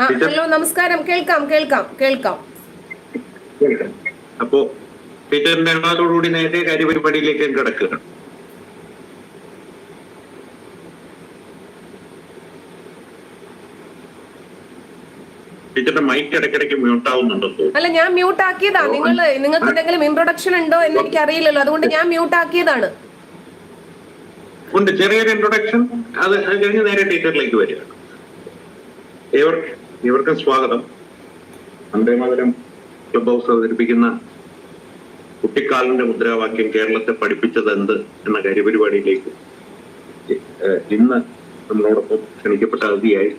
Hello നമസ്കാരം. കേൾക്കാം കേൾക്കാം കേൾക്കാം. അപ്പോ പീറ്ററിന്റെ അനുവാദത്തോടുകൂടി നേരത്തെ കാര്യപരിപാടിയിലേക്ക് കിടക്കുകയാണ്. മൈക്ക് ഇടയ്ക്കിടയ്ക്ക് മ്യൂട്ട് ആവുന്നുണ്ടോ അല്ല ഞാൻ മ്യൂട്ട് ആക്കിയതാ. നിങ്ങൾ നിങ്ങൾക്ക് എന്തെങ്കിലും ഇൻട്രൊഡക്ഷൻ ഉണ്ടോ എന്ന് എനിക്ക് അറിയില്ലല്ലോ അതുകൊണ്ട് ഞാൻ മ്യൂട്ട് ആക്കിയതാണ്. ഉണ്ട്. ചെറിയൊരു ഇൻട്രൊഡക്ഷൻ അത് കഴിഞ്ഞ് നേരെ ടീച്ചറിലേക്ക് വരികയാണ് ഇവർ ഇവർക്കും സ്വാഗതം. വന്ദേമാതരം ക്ലബ് ഹൗസ് അവതരിപ്പിക്കുന്ന കുട്ടിക്കാലിന്റെ മുദ്രാവാക്യം കേരളത്തെ പഠിപ്പിച്ചത് എന്ത് എന്ന കാര്യപരിപാടിയിലേക്ക് ഇന്ന് നമ്മളോടൊപ്പം ക്ഷണിക്കപ്പെട്ട അതിഥിയായി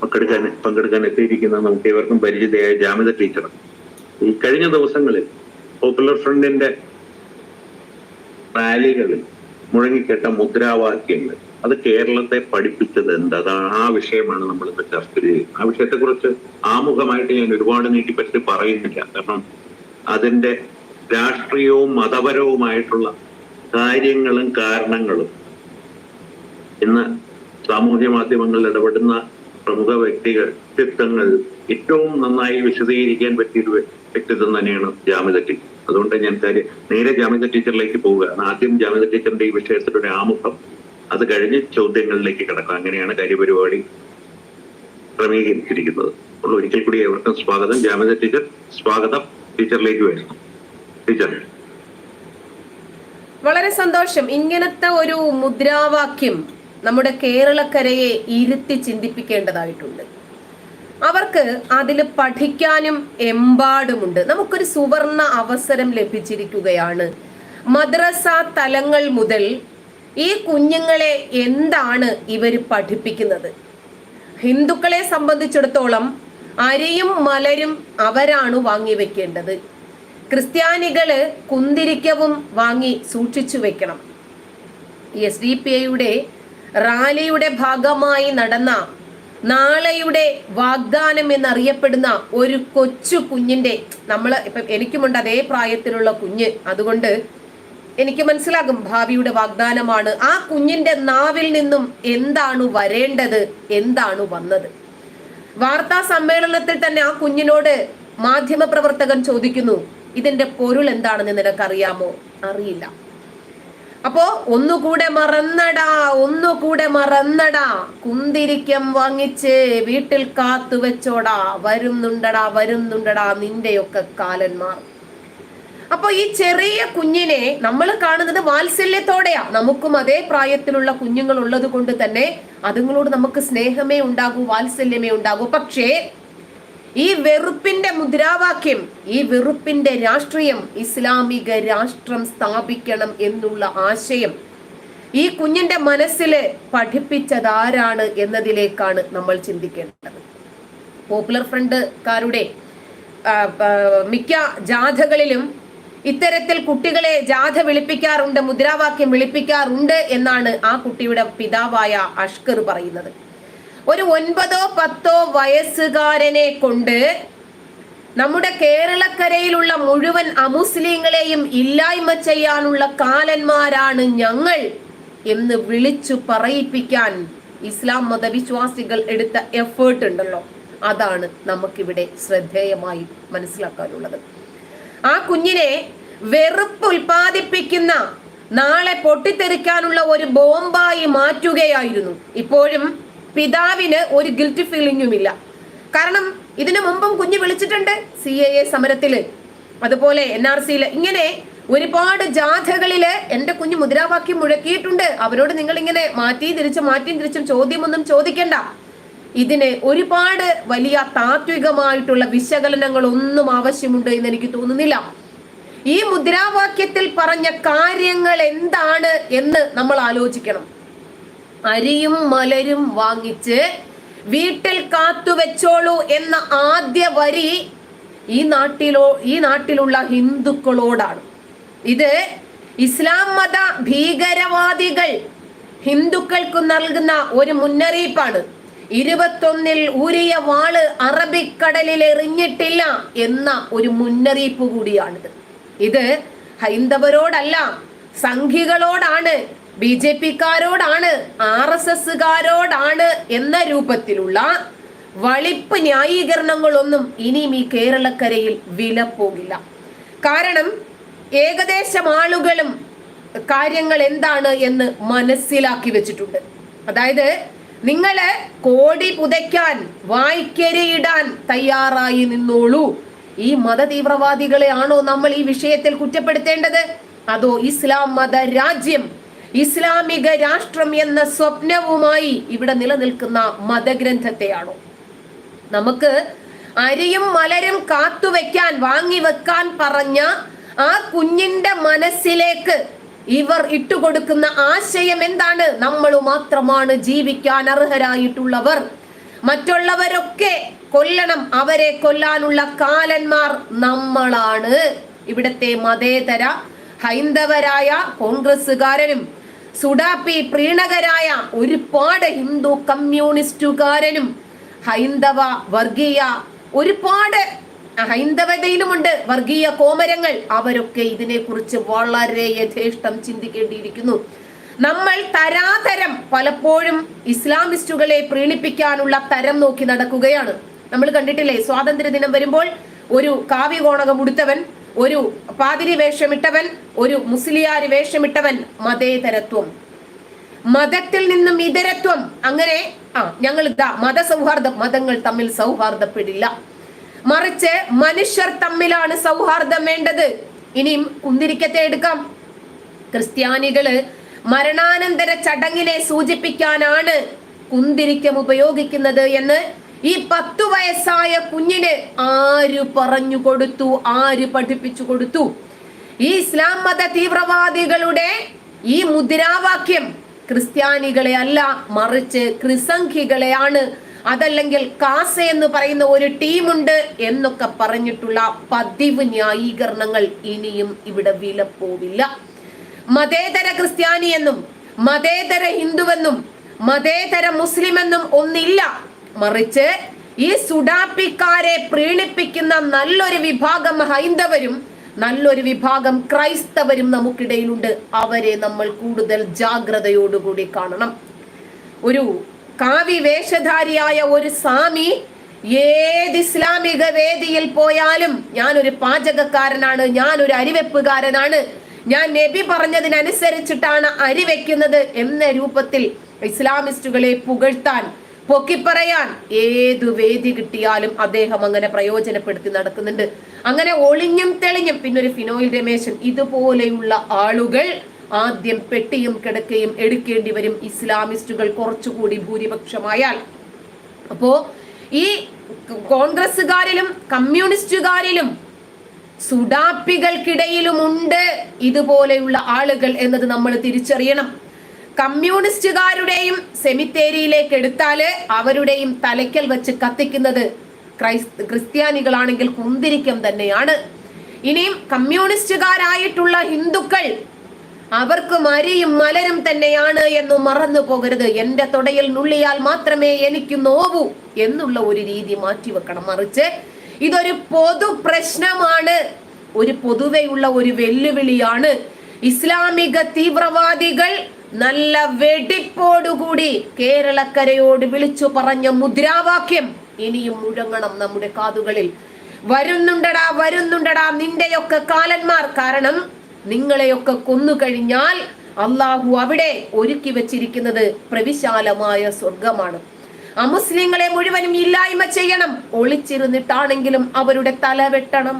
പങ്കെടുക്കാൻ പങ്കെടുക്കാൻ എത്തിയിരിക്കുന്ന നമുക്ക് ഇവർക്കും പരിചിതയായ ജാമിത ടീച്ചർ ഈ കഴിഞ്ഞ ദിവസങ്ങളിൽ പോപ്പുലർ ഫ്രണ്ടിന്റെ റാലികളിൽ മുഴങ്ങിക്കേട്ട മുദ്രാവാക്യങ്ങൾ. അത് കേരളത്തെ പഠിപ്പിച്ചത് എന്ത്? അതാണ് ആ വിഷയമാണ് നമ്മൾ ഇന്ന് ചർച്ച ചെയ്യുന്നത് ആ വിഷയത്തെ കുറിച്ച് ആമുഖമായിട്ട് ഞാൻ ഒരുപാട് നീട്ടിപ്പറ്റി പറയുന്നില്ല. കാരണം അതിന്റെ രാഷ്ട്രീയവും മതപരവുമായിട്ടുള്ള കാര്യങ്ങളും കാരണങ്ങളും ഇന്ന് സാമൂഹ്യ മാധ്യമങ്ങളിൽ ഇടപെടുന്ന പ്രമുഖ വ്യക്തികൾ വ്യക്തിത്വങ്ങൾ ഏറ്റവും നന്നായി വിശദീകരിക്കാൻ പറ്റിയൊരു വ്യക്തിത്വം തന്നെയാണ് ജാമിത ടീച്ചർ അതുകൊണ്ട് ഞാൻ കാര്യം നേരെ ജാമ്യത ടീച്ചറിലേക്ക് പോവുകയാണ്. ആദ്യം ജാമ്യത ടീച്ചറിന്റെ ഈ വിഷയത്തിൽ ഒരു ആമുഖം അത് കഴിഞ്ഞ് ചോദ്യങ്ങളിലേക്ക് കിടക്കാം. അങ്ങനെയാണ് കാര്യപരിപാടി ക്രമീകരിച്ചിരിക്കുന്നത്. ഒരിക്കൽ കൂടി എവർക്കും സ്വാഗതം. ജാമ്യത ടീച്ചർ സ്വാഗതം. ടീച്ചറിലേക്ക് വരുന്നു. ടീച്ചർ. വളരെ സന്തോഷം. ഇങ്ങനത്തെ ഒരു മുദ്രാവാക്യം നമ്മുടെ കേരളക്കരയെ ഇരുത്തി ചിന്തിപ്പിക്കേണ്ടതായിട്ടുണ്ട്. അവർക്ക് അതിൽ പഠിക്കാനും എമ്പാടുമുണ്ട്. നമുക്കൊരു സുവർണ അവസരം ലഭിച്ചിരിക്കുകയാണ്. മദ്രസ തലങ്ങൾ മുതൽ ഈ കുഞ്ഞുങ്ങളെ എന്താണ് ഇവർ പഠിപ്പിക്കുന്നത്? ഹിന്ദുക്കളെ സംബന്ധിച്ചിടത്തോളം അരിയും മലരും അവരാണ് വാങ്ങി വെക്കേണ്ടത്. ക്രിസ്ത്യാനികൾ കുന്തിരിക്കവും വാങ്ങി സൂക്ഷിച്ചു വെക്കണം. എസ് ഡി പി ഐയുടെ റാലിയുടെ ഭാഗമായി നടന്ന നാളെയുടെ വാഗ്ദാനം എന്നറിയപ്പെടുന്ന ഒരു കൊച്ചു കുഞ്ഞിന്റെ നമ്മൾ ഇപ്പം എനിക്കുമുണ്ട് അതേ പ്രായത്തിലുള്ള കുഞ്ഞ്. അതുകൊണ്ട് എനിക്ക് മനസ്സിലാകും ഭാവിയുടെ വാഗ്ദാനമാണ്. ആ കുഞ്ഞിന്റെ നാവിൽ നിന്നും എന്താണ് വരേണ്ടത്? എന്താണ് വന്നത്? വാർത്താ സമ്മേളനത്തിൽ തന്നെ ആ കുഞ്ഞിനോട് മാധ്യമപ്രവർത്തകൻ ചോദിക്കുന്നു ഇതിന്റെ പൊരുൾ എന്താണെന്ന് നിനക്കറിയാമോ? അറിയില്ല. അപ്പോ ഒന്നുകൂടെ മറന്നടാ ഒന്നുകൂടെ മറന്നടാ. കുന്തിരിക്കം വാങ്ങിച്ച് വീട്ടിൽ കാത്തു വെച്ചോടാ. വരുന്നുണ്ടടാ വരുന്നുണ്ടടാ നിന്റെയൊക്കെ കാലന്മാർ. അപ്പൊ ഈ ചെറിയ കുഞ്ഞിനെ നമ്മൾ കാണുന്നത് വാത്സല്യത്തോടെയാ. നമുക്കും അതേ പ്രായത്തിലുള്ള കുഞ്ഞുങ്ങൾ ഉള്ളത് കൊണ്ട് തന്നെ അതുങ്ങളോട് നമുക്ക് സ്നേഹമേ ഉണ്ടാകൂ വാത്സല്യമേ ഉണ്ടാകൂ. പക്ഷേ ഈ വെറുപ്പിന്റെ മുദ്രാവാക്യം ഈ വെറുപ്പിന്റെ രാഷ്ട്രീയം ഇസ്ലാമിക രാഷ്ട്രം സ്ഥാപിക്കണം എന്നുള്ള ആശയം ഈ കുഞ്ഞിന്റെ മനസ്സിൽ പഠിപ്പിച്ചതാരാണ് എന്നതിലേക്കാണ് നമ്മൾ ചിന്തിക്കേണ്ടത്. പോപ്പുലർ ഫ്രണ്ട്കാരുടെ മിക്ക ജാഥകളിലും ഇത്തരത്തിൽ കുട്ടികളെ ജാഥ വിളിപ്പിക്കാറുണ്ട് മുദ്രാവാക്യം വിളിപ്പിക്കാറുണ്ട് എന്നാണ് ആ കുട്ടിയുടെ പിതാവായ അഷ്കർ പറയുന്നത്. ഒരു ഒൻപതോ പത്തോ വയസ്സുകാരനെ കൊണ്ട് നമ്മുടെ കേരളക്കരയിലുള്ള മുഴുവൻ അമുസ്ലിങ്ങളെയും ഇല്ലായ്മ ചെയ്യാനുള്ള കാലന്മാരാണ് ഞങ്ങൾ എന്ന് വിളിച്ചു പറയിപ്പിക്കാൻ ഇസ്ലാം മതവിശ്വാസികൾ എടുത്ത എഫേർട്ട് ഉണ്ടല്ലോ. അതാണ് നമുക്കിവിടെ ശ്രദ്ധേയമായി മനസ്സിലാക്കാനുള്ളത്. ആ കുഞ്ഞിനെ വെറുപ്പ് ഉൽപ്പാദിപ്പിക്കുന്ന നാളെ പൊട്ടിത്തെറിക്കാനുള്ള ഒരു ബോംബായി മാറ്റുകയായിരുന്നു. ഇപ്പോഴും പിതാവിന് ഒരു ഗിൽറ്റ് ഫീലിംഗുമില്ല കാരണം ഇതിനു മുമ്പും കുഞ്ഞ് വിളിച്ചിട്ടുണ്ട് സി എ എ സമരത്തിൽ. അതുപോലെ എൻ ആർ സിയിൽ ഇങ്ങനെ ഒരുപാട് ജാഥകളിൽ എന്റെ കുഞ്ഞ് മുദ്രാവാക്യം മുഴക്കിയിട്ടുണ്ട്. അവരോട് നിങ്ങൾ ഇങ്ങനെ മാറ്റി തിരിച്ചും മാറ്റി തിരിച്ചും ചോദ്യമൊന്നും ചോദിക്കണ്ട. ഇതിന് ഒരുപാട് വലിയ താത്വികമായിട്ടുള്ള വിശകലനങ്ങൾ ഒന്നും ആവശ്യമുണ്ട് എന്ന് എനിക്ക് തോന്നുന്നില്ല. ഈ മുദ്രാവാക്യത്തിൽ പറഞ്ഞ കാര്യങ്ങൾ എന്താണ് എന്ന് നമ്മൾ ആലോചിക്കണം. അരിയും മലരും വാങ്ങിച്ച് വീട്ടിൽ കാത്തുവെച്ചോളൂ എന്ന ആദ്യ വരി ഈ നാട്ടിലോ ഈ നാട്ടിലുള്ള ഹിന്ദുക്കളോടാണ്. ഇത് ഇസ്ലാം മത ഭീകരവാദികൾ ഹിന്ദുക്കൾക്ക് നൽകുന്ന ഒരു മുന്നറിയിപ്പാണ്. ഇരുപത്തൊന്നിൽ ഊരിയ വാൾ അറബിക്കടലിൽ എറിഞ്ഞിട്ടില്ല എന്ന ഒരു മുന്നറിയിപ്പ് കൂടിയാണിത്. ഇത് ഹൈന്ദവരോടല്ല സംഘികളോടാണ് ബി ജെ പിക്കാരോടാണ് ആർ എസ് എസ്സുകാരോടാണ് എന്ന രൂപത്തിലുള്ള വളിപ്പ് ന്യായീകരണങ്ങളൊന്നും ഇനിയും ഈ കേരളക്കരയിൽ വില പോകില്ല കാരണം ഏകദേശം ആളുകളും കാര്യങ്ങൾ എന്താണ് എന്ന് മനസ്സിലാക്കി വെച്ചിട്ടുണ്ട്. അതായത് നിങ്ങൾ കോടി പുതയ്ക്കാൻ വായിക്കരിയിടാൻ തയ്യാറായി നിന്നോളൂ. ഈ മത തീവ്രവാദികളെ ആണോ നമ്മൾ ഈ വിഷയത്തിൽ കുറ്റപ്പെടുത്തേണ്ടത്? അതോ ഇസ്ലാം മത രാജ്യം ഇസ്ലാമിക രാഷ്ട്രം എന്ന സ്വപ്നവുമായി ഇവിടെ നിലനിൽക്കുന്ന മതഗ്രന്ഥത്തെയാണോ? നമുക്ക് അരിയും മലരും കാത്തുവെക്കാൻ വാങ്ങി വെക്കാൻ പറഞ്ഞ ആ കുഞ്ഞിന്റെ മനസ്സിലേക്ക് ഇവർ ഇട്ടുകൊടുക്കുന്ന ആശയം എന്താണ്? നമ്മൾ മാത്രമാണ് ജീവിക്കാൻ അർഹരായിട്ടുള്ളവർ. മറ്റുള്ളവരൊക്കെ കൊല്ലണം അവരെ കൊല്ലാനുള്ള കാലന്മാർ നമ്മളാണ്. ഇവിടത്തെ മതേതര ഹൈന്ദവരായ കോൺഗ്രസ്സുകാരനും സുഡാപ്പി പ്രീണകരായ ഒരുപാട് ഹിന്ദു കമ്മ്യൂണിസ്റ്റുകാരനും ഹൈന്ദവ വർഗീയ ഒരുപാട് ഹൈന്ദവതയിലുമുണ്ട് വർഗീയ കോമരങ്ങൾ. അവരൊക്കെ ഇതിനെക്കുറിച്ച് വളരെ യഥേഷ്ടം ചിന്തിക്കേണ്ടിയിരിക്കുന്നു. നമ്മൾ തരാതരം പലപ്പോഴും ഇസ്ലാമിസ്റ്റുകളെ പ്രീണിപ്പിക്കാനുള്ള തരം നോക്കി നടക്കുകയാണ്. നമ്മൾ കണ്ടിട്ടില്ലേ? സ്വാതന്ത്ര്യ ദിനം വരുമ്പോൾ ഒരു കാവ്യകോണകം ഉടുത്തവൻ ഒരു പാതിരി വേഷമിട്ടവൻ ഒരു മുസ്ലിയാരി വേഷമിട്ടവൻ മതേതരത്വം. മതത്തിൽ നിന്നും ഇതരത്വം. അങ്ങനെ ആ ഞങ്ങൾ ഇതാ മതസൗഹാർദ്ദം മതങ്ങൾ തമ്മിൽ സൗഹാർദ്ദപ്പെടില്ല. മറിച്ച് മനുഷ്യർ തമ്മിലാണ് സൗഹാർദ്ദം വേണ്ടത്. ഇനിയും കുന്തിരിക്കത്തെ എടുക്കാം. ക്രിസ്ത്യാനികൾ മരണാനന്തര ചടങ്ങിനെ സൂചിപ്പിക്കാനാണ് കുന്തിരിക്കം ഉപയോഗിക്കുന്നത് എന്ന് ഈ പത്തു വയസ്സായ കുഞ്ഞിന് ആര് പറഞ്ഞു കൊടുത്തു ആര് പഠിപ്പിച്ചു കൊടുത്തു? ഈ ഇസ്ലാം മത തീവ്രവാദികളുടെ ഈ മുദ്രാവാക്യം ക്രിസ്ത്യാനികളെ അല്ല മറിച്ച് ക്രിസംഖികളെയാണ്. അതല്ലെങ്കിൽ കാസ എന്ന് പറയുന്ന ഒരു ടീമുണ്ട് എന്നൊക്കെ പറഞ്ഞിട്ടുള്ള പതിവ് ന്യായീകരണങ്ങൾ ഇനിയും ഇവിടെ വിലപ്പോവില്ല. മതേതര ക്രിസ്ത്യാനി എന്നും മതേതര ഹിന്ദുവെന്നും മതേതര മുസ്ലിം എന്നും ഒന്നില്ല. മറിച്ച് ഈ സുഡാപ്പിക്കാരെ പ്രീണിപ്പിക്കുന്ന നല്ലൊരു വിഭാഗം ഹൈന്ദവരും നല്ലൊരു വിഭാഗം ക്രൈസ്തവരും നമുക്കിടയിലുണ്ട്. അവരെ നമ്മൾ കൂടുതൽ ജാഗ്രതയോടുകൂടി കാണണം. ഒരു കാവി വേഷധാരിയായ ഒരു സ്വാമി ഏത് ഇസ്ലാമിക വേദിയിൽ പോയാലും ഞാനൊരു പാചകക്കാരനാണ് ഞാനൊരു അരിവെപ്പുകാരനാണ്. ഞാൻ നബി പറഞ്ഞതിനനുസരിച്ചിട്ടാണ് അരി വെക്കുന്നത് എന്ന രൂപത്തിൽ ഇസ്ലാമിസ്റ്റുകളെ പുകഴ്ത്താൻ പൊക്കിപ്പറയാൻ ഏതു വേദി കിട്ടിയാലും അദ്ദേഹം അങ്ങനെ പ്രയോജനപ്പെടുത്തി നടക്കുന്നുണ്ട്. അങ്ങനെ ഒളിഞ്ഞും തെളിഞ്ഞും പിന്നെ ഒരു ഫിനോയിൽ രമേശൻ ഇതുപോലെയുള്ള ആളുകൾ ആദ്യം പെട്ടിയും കിടക്കയും എടുക്കേണ്ടി വരും ഇസ്ലാമിസ്റ്റുകൾ കുറച്ചുകൂടി ഭൂരിപക്ഷമായാൽ. അപ്പോ ഈ കോൺഗ്രസ്സുകാരിലും കമ്മ്യൂണിസ്റ്റുകാരിലും സുഡാപ്പികൾക്കിടയിലുമുണ്ട് ഇതുപോലെയുള്ള ആളുകൾ എന്നത് നമ്മൾ തിരിച്ചറിയണം. കമ്മ്യൂണിസ്റ്റുകാരുടെയും സെമിത്തേരിയിലേക്ക് എടുത്താൽ അവരുടെയും തലയ്ക്കൽ വെച്ച് കത്തിക്കുന്നത് ക്രൈസ്ത ക്രിസ്ത്യാനികളാണെങ്കിൽ കുന്തിരിക്കം തന്നെയാണ്. ഇനിയും കമ്മ്യൂണിസ്റ്റുകാരായിട്ടുള്ള ഹിന്ദുക്കൾ അവർക്ക് മരിയും മലരും തന്നെയാണ് എന്ന് മറന്നു പോകരുത്. എന്റെ തൊടയിൽ നുള്ളിയാൽ മാത്രമേ എനിക്ക് നോവൂ എന്നുള്ള ഒരു രീതി മാറ്റിവെക്കണം മറിച്ച് ഇതൊരു പൊതു പ്രശ്നമാണ്. ഒരു പൊതുവെയുള്ള ഒരു വെല്ലുവിളിയാണ്. ഇസ്ലാമിക തീവ്രവാദികൾ നല്ല വെടിപ്പോടുകൂടി കേരളക്കരയോട് വിളിച്ചു പറഞ്ഞ മുദ്രാവാക്യം ഇനിയും മുഴങ്ങണം നമ്മുടെ കാതുകളിൽ. വരുന്നുണ്ടടാ വരുന്നുണ്ടടാ നിന്റെയൊക്കെ കാലന്മാർ. കാരണം നിങ്ങളെയൊക്കെ കൊന്നു കഴിഞ്ഞാൽ അള്ളാഹു അവിടെ ഒരുക്കി വെച്ചിരിക്കുന്നത് പ്രവിശാലമായ സ്വർഗമാണ് അമുസ്ലിങ്ങളെ മുഴുവനും ഇല്ലായ്മ ചെയ്യണം. ഒളിച്ചിരുന്നിട്ടാണെങ്കിലും അവരുടെ തല വെട്ടണം.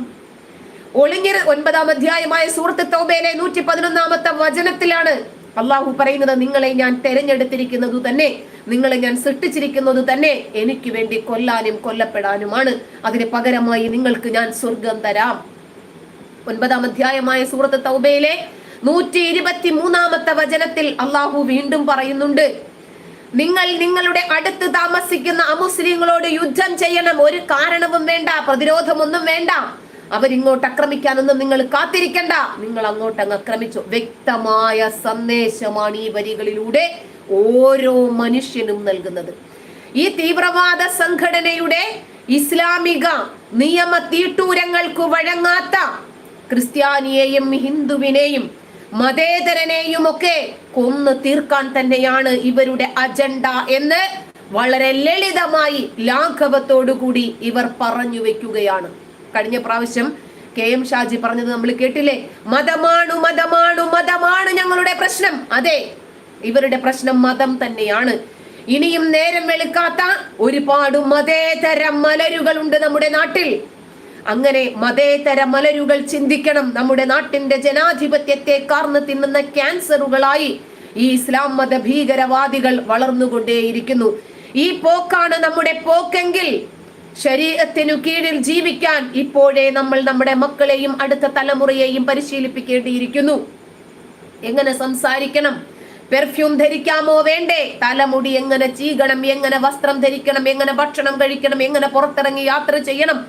ഒളിഞ്ഞിരു ഒൻപതാം അധ്യായമായ സുഹൃത്ത് തൗബയിലെ നൂറ്റി പതിനൊന്നാമത്തെ വചനത്തിലാണ് അള്ളാഹു പറയുന്നത് നിങ്ങളെ ഞാൻ തെരഞ്ഞെടുത്തിരിക്കുന്നത് തന്നെ നിങ്ങളെ ഞാൻ സൃഷ്ടിച്ചിരിക്കുന്നത് തന്നെ എനിക്ക് വേണ്ടി കൊല്ലാനും കൊല്ലപ്പെടാനുമാണ്. അതിന് പകരമായി നിങ്ങൾക്ക് ഞാൻ സ്വർഗം തരാം. ഒൻപതാം അധ്യായമായ സൂറത്ത് തൗബയിലെ നൂറ്റി ഇരുപത്തി മൂന്നാമത്തെ വചനത്തിൽ അള്ളാഹു വീണ്ടും പറയുന്നുണ്ട് നിങ്ങൾ നിങ്ങളുടെ അടുത്ത് താമസിക്കുന്ന അമുസ്ലിങ്ങളോട് യുദ്ധം ചെയ്യണം. ഒരു കാരണവും വേണ്ട പ്രതിരോധമൊന്നും വേണ്ട. അവരിങ്ങോട്ട് ആക്രമിക്കാനൊന്നും നിങ്ങൾ കാത്തിരിക്കണ്ട. നിങ്ങൾ അങ്ങോട്ട് അങ്ങ് ആക്രമിച്ചു. വ്യക്തമായ സന്ദേശമാണ് ഈ വരികളിലൂടെ ഓരോ മനുഷ്യനും നൽകുന്നത്. ഈ തീവ്രവാദ സംഘടനയുടെ ഇസ്ലാമിക നിയമ തീട്ടൂരങ്ങൾക്ക് വഴങ്ങാത്ത ക്രിസ്ത്യാനിയെയും ഹിന്ദുവിനെയും മതേതരനെയും ഒക്കെ കൊന്നു തീർക്കാൻ തന്നെയാണ് ഇവരുടെ അജണ്ട എന്ന് വളരെ ലളിതമായി ലാഘവത്തോടുകൂടി ഇവർ പറഞ്ഞു വെക്കുകയാണ്. കഴിഞ്ഞ പ്രാവശ്യം കെ എം ഷാജി പറഞ്ഞത് നമ്മൾ കേട്ടില്ലേ? മതമാണു മതമാണു മതമാണ് ഞങ്ങളുടെ പ്രശ്നം. അതെ ഇവരുടെ പ്രശ്നം മതം തന്നെയാണ്. ഇനിയും നേരം വെളുക്കാത്ത ഒരുപാട് മതേതര മലരുകളുണ്ട് നമ്മുടെ നാട്ടിൽ. അങ്ങനെ മതേതര മലരുകൾ ചിന്തിക്കണം. നമ്മുടെ നാട്ടിന്റെ ജനാധിപത്യത്തെ കാർന്നു തിന്നുന്ന ക്യാൻസറുകളായി ഈ ഇസ്ലാം മത ഭീകരവാദികൾ വളർന്നുകൊണ്ടേയിരിക്കുന്നു. ഈ പോക്കാണ് നമ്മുടെ പോക്കെങ്കിൽ ശരീരത്തിനു കീഴിൽ ജീവിക്കാൻ ഇപ്പോഴേ നമ്മൾ നമ്മുടെ മക്കളെയും അടുത്ത തലമുറയെയും പരിശീലിപ്പിക്കേണ്ടിയിരിക്കുന്നു. എങ്ങനെ സംസാരിക്കണം? പെർഫ്യൂം ധരിക്കാമോ? വേണ്ടേ. തലമുടി എങ്ങനെ ചീകണം? എങ്ങനെ വസ്ത്രം ധരിക്കണം? എങ്ങനെ ഭക്ഷണം കഴിക്കണം? എങ്ങനെ പുറത്തിറങ്ങി യാത്ര ചെയ്യണം?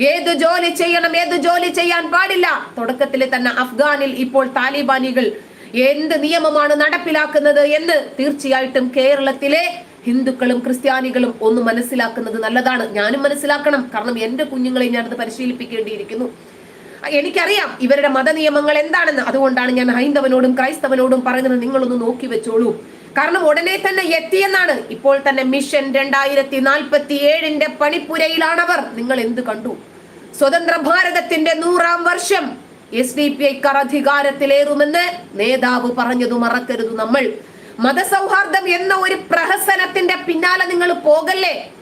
ഏത് ജോലി ചെയ്യണം? ഏത് ജോലി ചെയ്യാൻ പാടില്ല? തുടക്കത്തിൽ തന്നെ അഫ്ഗാനിൽ ഇപ്പോൾ താലിബാനികൾ എന്ത് നിയമമാണ് നടപ്പിലാക്കുന്നത് എന്ന് തീർച്ചയായിട്ടും കേരളത്തിലെ ഹിന്ദുക്കളും ക്രിസ്ത്യാനികളും ഒന്ന് മനസ്സിലാക്കുന്നത് നല്ലതാണ്. ഞാനും മനസ്സിലാക്കണം. കാരണം എന്റെ കുഞ്ഞുങ്ങളെ ഞാനത് പരിശീലിപ്പിക്കേണ്ടിയിരിക്കുന്നു. എനിക്കറിയാം ഇവരുടെ മതനിയമങ്ങൾ എന്താണെന്ന്. അതുകൊണ്ടാണ് ഞാൻ ഹൈന്ദവനോടും ക്രൈസ്തവനോടും പറയുന്നത് നിങ്ങളൊന്ന് നോക്കി വെച്ചോളൂ. കാരണം ഉടനെ തന്നെ എത്തിയെന്നാണ്. ഇപ്പോൾ തന്നെ മിഷൻ രണ്ടായിരത്തി നാൽപ്പത്തി ഏഴിന്റെ പണിപ്പുരയിലാണവർ. നിങ്ങൾ എന്ത് കണ്ടു? സ്വതന്ത്ര ഭാരതത്തിന്റെ നൂറാം വർഷം. എസ് ഡി പി ഐക്കാർ അധികാരത്തിലേറുമെന്ന് നേതാവ് പറഞ്ഞതു മറക്കരുത് നമ്മൾ. മതസൗഹാർദ്ദം എന്ന ഒരു പ്രഹസനത്തിന്റെ പിന്നാലെ നിങ്ങൾ പോകല്ലേ?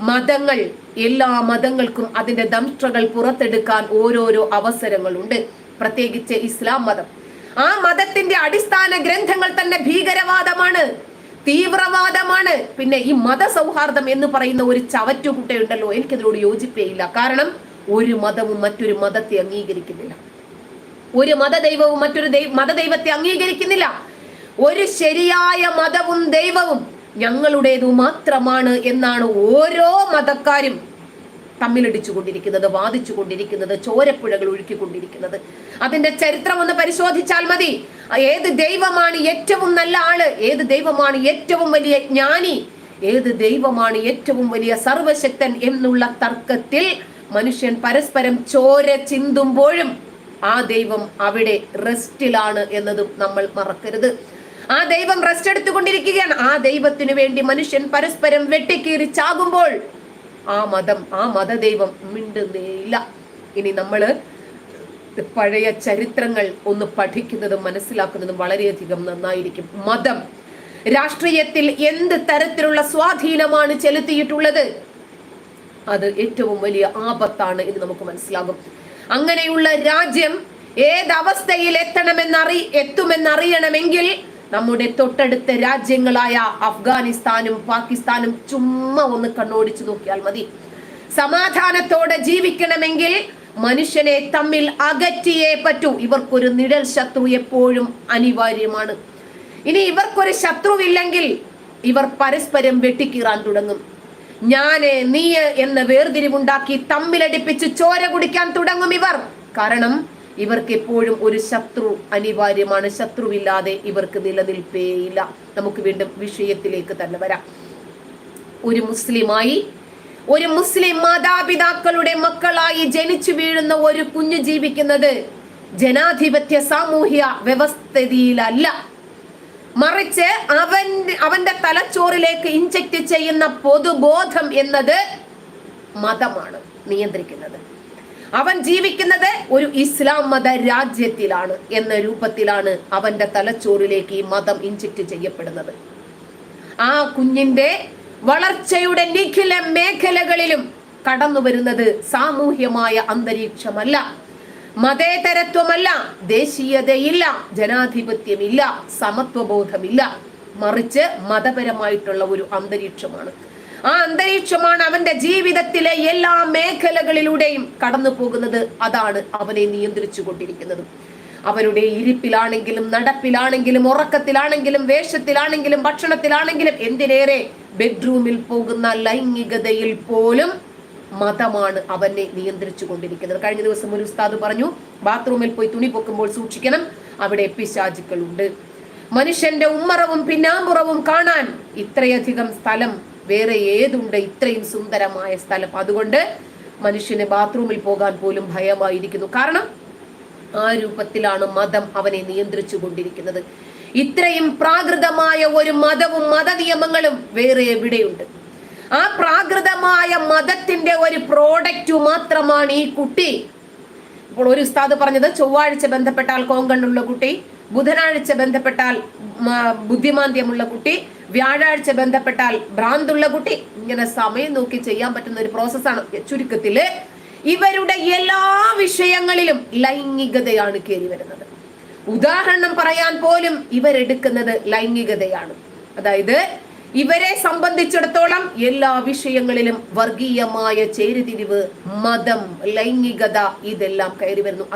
മതങ്ങൾ എല്ലാ മതങ്ങൾക്കും അതിന്റെ ദംഷ്ട്രകൾ പുറത്തെടുക്കാൻ ഓരോരോ അവസരങ്ങളുണ്ട്. പ്രത്യേകിച്ച് ഇസ്ലാം മതം. ആ മതത്തിന്റെ അടിസ്ഥാന ഗ്രന്ഥങ്ങൾ തന്നെ ഭീകരവാദമാണ് തീവ്രവാദമാണ്. പിന്നെ ഈ മതസൗഹാർദ്ദം എന്ന് പറയുന്ന ഒരു ചവറ്റുകുട്ടയുണ്ടല്ലോ എനിക്കതിനോട് യോജിപ്പേയില്ല. കാരണം ഒരു മതവും മറ്റൊരു മതത്തെ അംഗീകരിക്കുന്നില്ല. ഒരു മതദൈവവും മറ്റൊരു ദൈവ മതദൈവത്തെ അംഗീകരിക്കുന്നില്ല. ഒരു ശരിയായ മതവും ദൈവവും ഞങ്ങളുടേതു മാത്രമാണ് എന്നാണ് ഓരോ മതക്കാരും തമ്മിലടിച്ചു കൊണ്ടിരിക്കുന്നത് വാദിച്ചു കൊണ്ടിരിക്കുന്നത് ചോരപ്പുഴകൾ ഒഴുക്കിക്കൊണ്ടിരിക്കുന്നത് അതിന്റെ ചരിത്രം ഒന്ന് പരിശോധിച്ചാൽ മതി. ഏത് ദൈവമാണ് ഏറ്റവും നല്ല ആൾ? ഏത് ദൈവമാണ് ഏറ്റവും വലിയ ജ്ഞാനി? ഏത് ദൈവമാണ് ഏറ്റവും വലിയ സർവശക്തൻ എന്നുള്ള തർക്കത്തിൽ മനുഷ്യൻ പരസ്പരം ചോര ചിന്തുമ്പോഴും ആ ദൈവം അവിടെ റെസ്റ്റിലാണ് എന്നതും നമ്മൾ മറക്കരുത്. ആ ദൈവം റെസ്റ്റ് എടുത്തുകൊണ്ടിരിക്കുകയാണ്. ആ ദൈവത്തിനു വേണ്ടി മനുഷ്യൻ പരസ്പരം വെട്ടിക്കീറി ചാകുമ്പോൾ ആ മതം ആ മതദൈവം മിണ്ടുന്നേയില്ല ഇനി നമ്മൾ പഴയ ചരിത്രങ്ങൾ ഒന്ന് പഠിക്കുന്നതും മനസ്സിലാക്കുന്നതും വളരെയധികം നന്നായിരിക്കും. മതം രാഷ്ട്രീയത്തിൽ എന്ത് തരത്തിലുള്ള സ്വാധീനമാണ് ചെലുത്തിയിട്ടുള്ളത്? അത് ഏറ്റവും വലിയ ആപത്താണ് എന്ന് നമുക്ക് മനസ്സിലാകും. അങ്ങനെയുള്ള രാജ്യം ഏതവസ്ഥയിൽ എത്തണമെന്നറി എത്തുമെന്നറിയണമെങ്കിൽ നമ്മുടെ തൊട്ടടുത്ത രാജ്യങ്ങളായ അഫ്ഗാനിസ്ഥാനും പാകിസ്ഥാനും ചുമ്മാ ഒന്ന് കണ്ണോടിച്ചു നോക്കിയാൽ മതി. സമാധാനത്തോടെ ജീവിക്കണമെങ്കിൽ മനുഷ്യനെ തമ്മിൽ അകറ്റിയേ പറ്റൂ. ഇവർക്കൊരു നിഴൽ ശത്രു എപ്പോഴും അനിവാര്യമാണ്. ഇനി ഇവർക്കൊരു ശത്രുവില്ലെങ്കിൽ ഇവർ പരസ്പരം വെട്ടിക്കീറാൻ തുടങ്ങും. ഞാൻ നീ എന്ന വേർതിരിവുണ്ടാക്കി തമ്മിലടിപ്പിച്ച് ചോര കുടിക്കാൻ തുടങ്ങും ഇവർ. കാരണം ഇവർക്ക് എപ്പോഴും ഒരു ശത്രു അനിവാര്യമാണ്. ശത്രുവില്ലാതെ ഇവർക്ക് നിലനിൽപ്പേയില്ല. നമുക്ക് വീണ്ടും വിഷയത്തിലേക്ക് തന്നെ വരാം. ഒരു മുസ്ലിമായി ഒരു മുസ്ലിം മാതാപിതാക്കളുടെ മക്കളായി ജനിച്ചു വീഴുന്ന ഒരു കുഞ്ഞ് ജീവിക്കുന്നത് ജനാധിപത്യ സാമൂഹ്യ വ്യവസ്ഥിതിയിലല്ല. മറിച്ച് അവൻ അവന്റെ തലച്ചോറിലേക്ക് ഇൻജക്ട് ചെയ്യുന്ന പൊതുബോധം എന്നത് മതമാണ് നിയന്ത്രിക്കുന്നത്. അവൻ ജീവിക്കുന്നത് ഒരു ഇസ്ലാം മത രാജ്യത്തിലാണ് എന്ന രൂപത്തിലാണ് അവന്റെ തലച്ചോറിലേക്ക് ഈ മതം ഇൻജക്ട് ചെയ്യപ്പെടുന്നത്. ആ കുഞ്ഞിന്റെ വളർച്ചയുടെ നിഖില മേഖലകളിലും കടന്നു വരുന്നത് സാമൂഹ്യമായ അന്തരീക്ഷമല്ല മതേതരത്വമല്ല ദേശീയതയില്ല ജനാധിപത്യമില്ല സമത്വബോധമില്ല മറിച്ച് മതപരമായിട്ടുള്ള ഒരു അന്തരീക്ഷമാണ്. ആ അന്തരീക്ഷമാണ് അവന്റെ ജീവിതത്തിലെ എല്ലാ മേഖലകളിലൂടെയും കടന്നു പോകുന്നത്. അതാണ് അവനെ നിയന്ത്രിച്ചു കൊണ്ടിരിക്കുന്നത്. അവരുടെ ഇരിപ്പിലാണെങ്കിലും നടപ്പിലാണെങ്കിലും ഉറക്കത്തിലാണെങ്കിലും വേഷത്തിലാണെങ്കിലും ഭക്ഷണത്തിലാണെങ്കിലും എന്തിനേറെ ബെഡ്റൂമിൽ പോകുന്ന ലൈംഗികതയിൽ പോലും മതമാണ് അവനെ നിയന്ത്രിച്ചു കൊണ്ടിരിക്കുന്നത്. കഴിഞ്ഞ ദിവസം ഒരു ഉസ്താദ് പറഞ്ഞു ബാത്റൂമിൽ പോയി തുണി പൊക്കുമ്പോൾ സൂക്ഷിക്കണം അവിടെ പിശാചുക്കളുണ്ട്. മനുഷ്യന്റെ ഉമ്മറവും പിന്നാമ്പുറവും കാണാൻ ഇത്രയധികം സ്ഥലം വേറെ ഏതുണ്ട് ഇത്രയും സുന്ദരമായ സ്ഥലം? അതുകൊണ്ട് മനുഷ്യന് ബാത്റൂമിൽ പോകാൻ പോലും ഭയമായിരിക്കുന്നു. കാരണം ആ രൂപത്തിലാണ് മതം അവനെ നിയന്ത്രിച്ചു കൊണ്ടിരിക്കുന്നത്. ഇത്രയും പ്രാകൃതമായ ഒരു മതവും മതനിയമങ്ങളും വേറെ എവിടെയുണ്ട്? ആ പ്രാകൃതമായ മതത്തിന്റെ ഒരു പ്രോഡക്റ്റ് മാത്രമാണ് ഈ കുട്ടി. ഇപ്പോൾ ഒരു ഉസ്താദ് പറഞ്ഞത് ചൊവ്വാഴ്ച ബന്ധപ്പെട്ടാൽ കോങ്കണ്ണുള്ള കുട്ടി ബുധനാഴ്ച ബന്ധപ്പെട്ടാൽ ബുദ്ധിമാന്ദ്യമുള്ള കുട്ടി വ്യാഴാഴ്ച ബന്ധപ്പെട്ടാൽ ഭ്രാന്തുള്ള കുട്ടി. ഇങ്ങനെ സമയം നോക്കി ചെയ്യാൻ പറ്റുന്ന ഒരു പ്രോസസ്സാണ് ചുരുക്കത്തിൽ. ഇവരുടെ എല്ലാ വിഷയങ്ങളിലും ലൈംഗികതയാണ് കയറി വരുന്നത്. ഉദാഹരണം പറയാൻ പോലും ഇവരെടുക്കുന്നത് ലൈംഗികതയാണ്. അതായത് ഇവരെ സംബന്ധിച്ചിടത്തോളം എല്ലാ വിഷയങ്ങളിലും വർഗീയമായ ചേരുതിരിവ് മതം ലൈംഗികത ഇതെല്ലാം കയറി വരുന്നു.